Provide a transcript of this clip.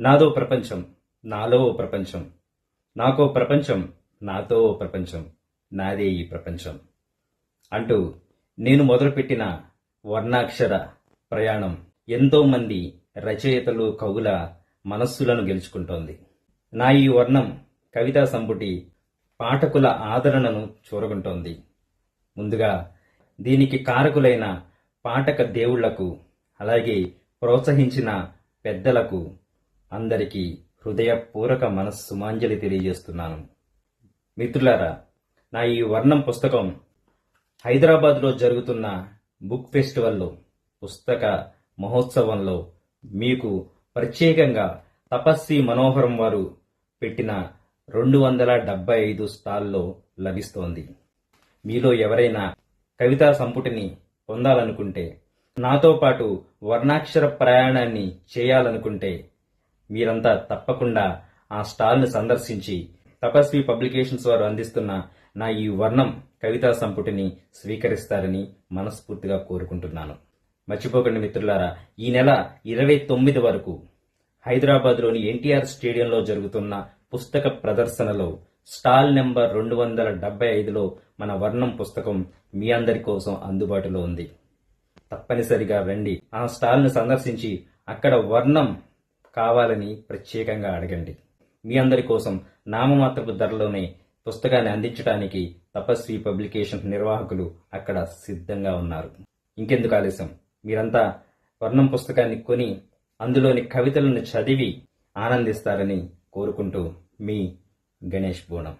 నాదో ప్రపంచం నాలో ఓ ప్రపంచం. నాకో ప్రపంచం నాతో ఓ ప్రపంచం. నాదే ఈ ప్రపంచం. అంటూ నేను మొదలుపెట్టిన వర్ణాక్షర ప్రయాణం ఎంతోమంది రచయితలు కవుల మనస్సులను గెలుచుకుంటోంది. నా ఈ వర్ణం కవితా సంపుటి పాఠకుల ఆదరణను చూరగొంటోంది. ముందుగా దీనికి కారకులైన పాఠక దేవుళ్ళకు అలాగే ప్రోత్సహించిన పెద్దలకు అందరికీ హృదయపూర్వక మనస్సుమాంజలి తెలియజేస్తున్నాను. మిత్రులారా నా ఈ వర్ణం పుస్తకం హైదరాబాద్లో జరుగుతున్న బుక్ ఫెస్టివల్లో పుస్తక మహోత్సవంలో మీకు ప్రత్యేకంగా తపస్వి మనోహరం వారు పెట్టిన రెండు వందల డెబ్బై ఐదు స్టాల్లో లభిస్తోంది. మీలో ఎవరైనా కవితా సంపుటిని పొందాలనుకుంటే నాతో పాటు వర్ణాక్షర ప్రయాణాన్ని చేయాలనుకుంటే మీరంతా తప్పకుండా ఆ స్టాల్ను సందర్శించి తపస్వి పబ్లికేషన్స్ వారు అందిస్తున్న నా ఈ వర్ణం కవితా సంపుటిని స్వీకరిస్తారని మనస్ఫూర్తిగా కోరుకుంటున్నాను. మర్చిపోకండి మిత్రులారా ఈ నెల ఇరవై తొమ్మిది వరకు హైదరాబాద్లోని ఎన్టీఆర్ స్టేడియంలో జరుగుతున్న పుస్తక ప్రదర్శనలో స్టాల్ నెంబర్ రెండు వందల డెబ్బై ఐదులో మన వర్ణం పుస్తకం మీ అందరి కోసం అందుబాటులో ఉంది. తప్పనిసరిగా రండి. ఆ స్టాల్ను సందర్శించి అక్కడ వర్ణం కావాలని ప్రత్యేకంగా అడగండి. మీ అందరి కోసం నామమాత్రపు ధరలోనే పుస్తకాన్ని అందించడానికి తపస్వి పబ్లికేషన్ నిర్వాహకులు అక్కడ సిద్ధంగా ఉన్నారు. ఇంకెందుకు ఆలస్యం? మీరంతా వర్ణం పుస్తకాన్ని కొని అందులోని కవితలను చదివి ఆనందిస్తారని కోరుకుంటూ మీ గణేష్ బోనం.